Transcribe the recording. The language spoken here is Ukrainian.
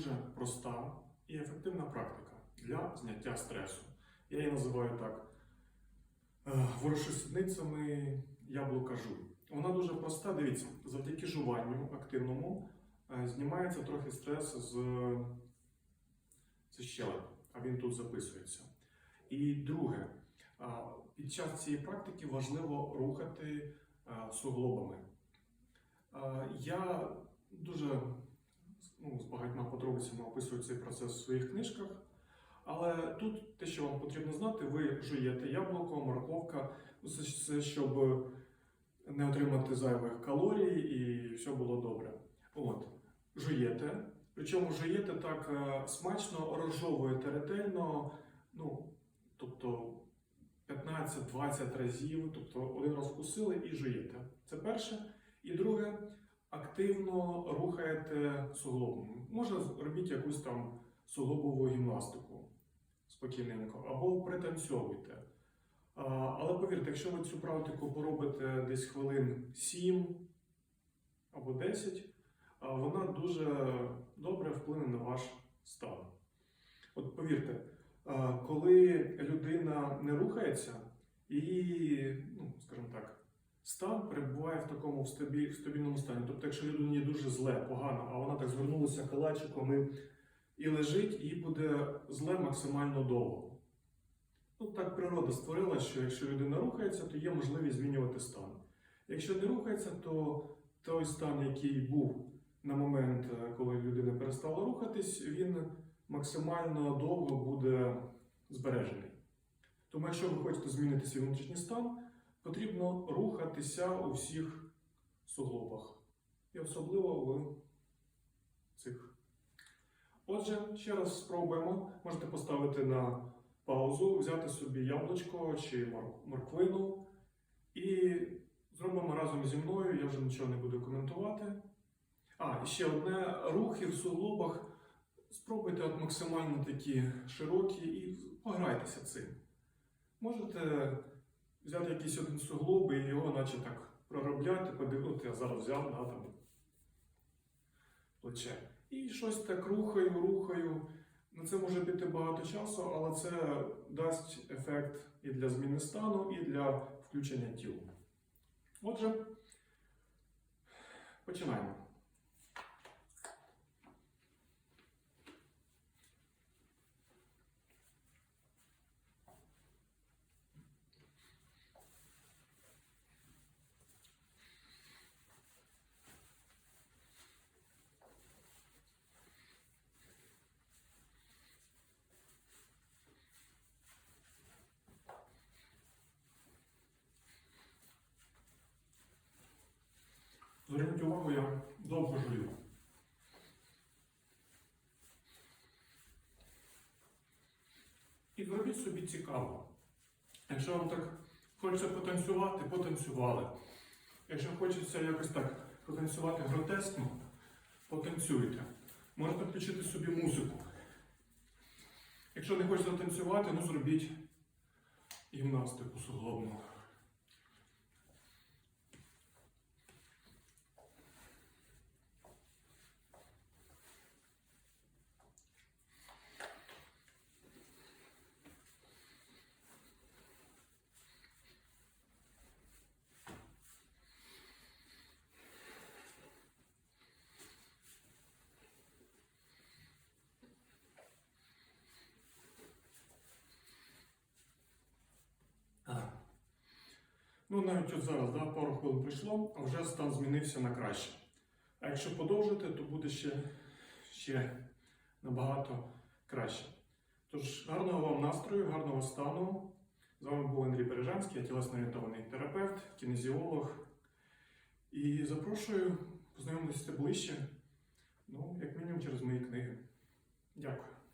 дуже проста і ефективна практика для зняття стресу. Я її називаю так е, сідницями яблука жуй. Вона дуже проста. Дивіться, завдяки жуванню активному е, знімається трохи стрес з, з щелеп, а він тут записується. І друге, під час цієї практики важливо рухати е, суглобами. Я дуже ну, з багатьма подробицями описую цей процес в своїх книжках. Але тут те, що вам потрібно знати, ви жуєте яблуко, морковка, ну, це щоб не отримати зайвих калорій і все було добре. От, жуєте. Причому жуєте так е, смачно, розжовуєте ретельно, ну, тобто 15-20 разів, тобто один раз вкусили і жуєте. Це перше. І друге, активно рухаєте суглобом. Можна робіть якусь там суглобову гімнастику спокійненько, або пританцьовуйте. Але повірте, якщо ви цю практику поробите десь хвилин 7 або 10, вона дуже добре вплине на ваш стан. От повірте, коли людина не рухається, і, стан перебуває в такому в стабільному стані. Тобто, якщо людині дуже зле, погано, а вона так звернулася калачиком і і лежить, їй буде зле максимально довго. Ну, так природа створила, що якщо людина рухається, то є можливість змінювати стан. Якщо не рухається, то той стан, який був на момент, е, коли людина перестала рухатись, він максимально довго буде збережений. Тому, якщо ви хочете змінити свій внутрішній стан, потрібно рухатися у всіх суглобах. І особливо в цих. Отже, ще раз спробуємо. Можете поставити на паузу, взяти собі яблучко чи морквину і зробимо разом зі мною. Я вже нічого не буду коментувати. А, і ще одне рухи в суглобах. Спробуйте от максимально такі широкі і пограйтеся цим. Можете взяти якийсь один суглоб і його, наче так, проробляти, подивитися, я зараз взяв на там плече. І щось так рухаю, рухаю. На це може піти багато часу, але це дасть ефект і для зміни стану, і для включення тіла. Отже, починаємо. Зверніть увагу, я довго жую. І зробіть собі цікаво. Якщо вам так хочеться потанцювати, потанцювали. Якщо хочеться якось так потанцювати гротескно, потанцюйте. Можете включити собі музику. Якщо не хочете танцювати, ну зробіть гімнастику суглобну. А. Ну, навіть от зараз, да, пару хвилин пройшло, а вже стан змінився на краще. А якщо подовжити, то буде ще, ще набагато краще. Тож, гарного вам настрою, гарного стану. З вами був Андрій Бережанський, я тілесно орієнтований терапевт, кінезіолог. І запрошую познайомитися ближче, ну, як мінімум через мої книги. Дякую.